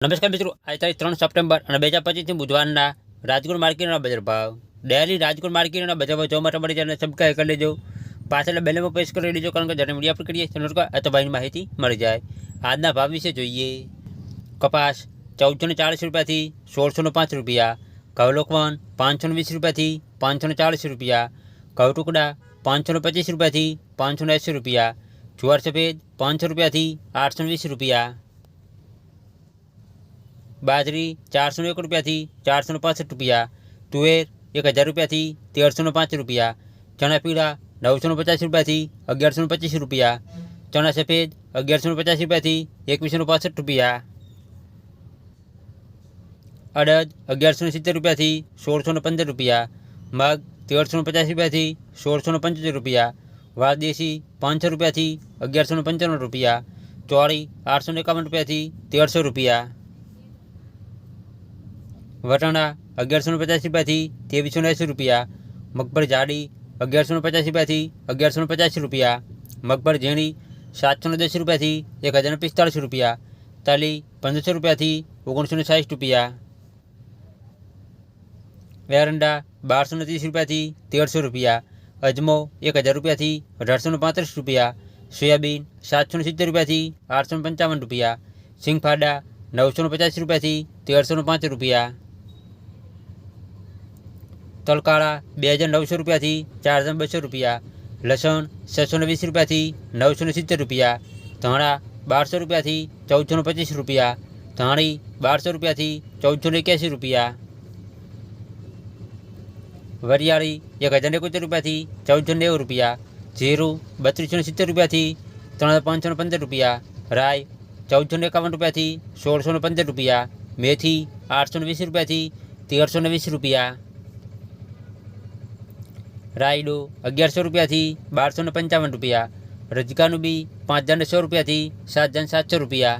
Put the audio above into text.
નમસ્કાર મિત્રો, આજ તારીખ ત્રણ સપ્ટેમ્બર અને બે હજાર પચીસથી બુધવારના રાજકોટ માર્કેટના બજાર ભાવ. ડેલી રાજકોટ માર્કેટના બજાર ભાવ જોવા માટે મળી જાય સબસ્ક્રાઈબ કરી લેજો પાછળ બેલેમાં પ્રેસ કરી લેજો કારણ કે જ્યારે મીડિયા પર કરીએ ચેનલ પર ભાઈની માહિતી મળી જાય. આજના ભાવ વિશે જોઈએ. કપાસ ચૌદસો ને ચાળીસ રૂપિયાથી સોળસો ને પાંચ રૂપિયા ઘઉં લોકવન પાંચસો ને વીસ રૂપિયાથી પાંચસો ને ચાળીસ રૂપિયા ઘઉં ટુકડા પાંચસો ને પચીસ રૂપિયાથી પાંચસો ને એંસી રૂપિયા, જુવાર સફેદ પાંચસો રૂપિયાથી આઠસો ને વીસ રૂપિયા બાજરી ચારસો એક રૂપિયાથી ચારસો ને પાસઠ રૂપિયા તુવેર એક હજાર રૂપિયાથી તેરસો ને પાંચ રૂપિયા ચણા પીળા નવસો ને પચાસ રૂપિયાથી અગિયારસો ને પચીસ રૂપિયા ચણા સફેદ અગિયારસો ને પચાસ રૂપિયાથી એકવીસો ને પાસઠ રૂપિયા અડદ અગિયારસો ને સિત્તેર રૂપિયાથી સોળસો ને પંદર રૂપિયા મગ તેરસો ને પચાસ રૂપિયાથી સોળસો ને પંચોતેર રૂપિયા વાળદેશી પાંચસો રૂપિયાથી અગિયારસો ને પંચાણું રૂપિયા ચોળી આઠસો ને એકાવન રૂપિયાથી તેરસો રૂપિયા વટાણા અગિયારસો ને પચાસ રૂપિયાથી ત્રેવીસો એંસી રૂપિયા, મગફળ જાડી અગિયારસો ને પચાસ રૂપિયાથી અગિયારસો ને પચાસ રૂપિયા, મગફળ ઝીણી સાતસો દસ રૂપિયાથી એક હજાર પિસ્તાળીસ રૂપિયા, તાલી પંદરસો રૂપિયાથી ઓગણીસો ને સાઠ રૂપિયા. એરંડા બારસો ને ત્રીસ રૂપિયાથી તેરસો રૂપિયા, અજમો એક હજાર રૂપિયાથી અઢારસો ને પાંત્રીસ રૂપિયા, સોયાબીન સાતસો ને સિત્તેર રૂપિયાથી આઠસો ને પંચાવન રૂપિયા, સિંગફાડા નવસો ને પચાસ રૂપિયાથી તેરસો ને પાંચ રૂપિયા. તલકાળા બે હજાર નવસો રૂપિયાથી ચાર હજાર બસો રૂપિયા લસણ છસો ને વીસ રૂપિયાથી નવસો ને સિત્તેર રૂપિયા ધાણા બારસો રૂપિયાથી ચૌદસો ને પચીસ રૂપિયા ધાણી બારસો રૂપિયાથી ચૌદસો ને એક્યાસી રૂપિયા વરિયાળી એક હજાર એકોતેર રૂપિયાથી ચૌદસો ને નેવું રૂપિયા જીરું બત્રીસો ને સિત્તેર રૂપિયાથી ત્રણ હજાર પાંચસો ને પંદર રૂપિયા રાઈ ચૌદસો ને એકાવન રૂપિયાથી સોળસો ને પંદર રૂપિયા મેથી આઠસો ને વીસ રૂપિયાથી તેરસો ને વીસ રૂપિયા રાયડો અગિયારસો રૂપિયાથી બારસો પંચાવન રૂપિયા, રજકાનું બી પાંચ હજાર રૂપિયાથી સાત હજાર સાતસો રૂપિયા.